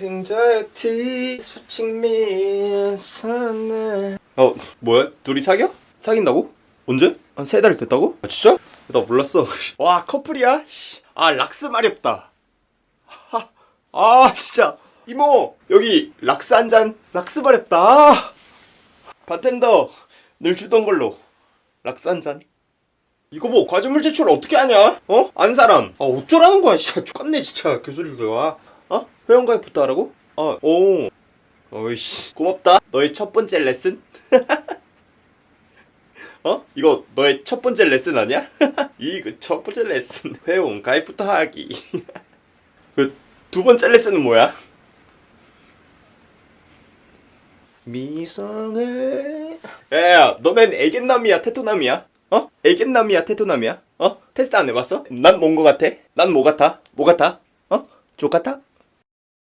anxiety switching 어 뭐야 둘이 사겨? 사귄다고? 언제? 한 세 달 됐다고? 아, 진짜? 나 몰랐어 와 커플이야? 씨. 아 락스 마렵다 하, 아 진짜 이모 여기 락스 한 잔 락스 마렵다 아. 바텐더 늘 주던 걸로 락스 한 잔. 이거 뭐 과주물 제출 어떻게 하냐? 어? 안 사람. 아 어쩌라는 거야? 진짜 죽겠네 진짜 교수님들 와. 어? 회원가입부터 하라고? 어, 오. 어이씨 고맙다. 너의 첫 번째 레슨. 어? 이거 너의 첫 번째 레슨 아니야? 이거 첫 번째 레슨 회원 가입부터 하기. 그두 번째 레슨은 뭐야? 미성을 야야 너넨 애견남이야 테토남이야? 어? 애견남이야 테토남이야? 어? 테스트 안 해봤어? 난 뭔 거 같아? 난 뭐 같아? 뭐 같아? 어? 족 같아?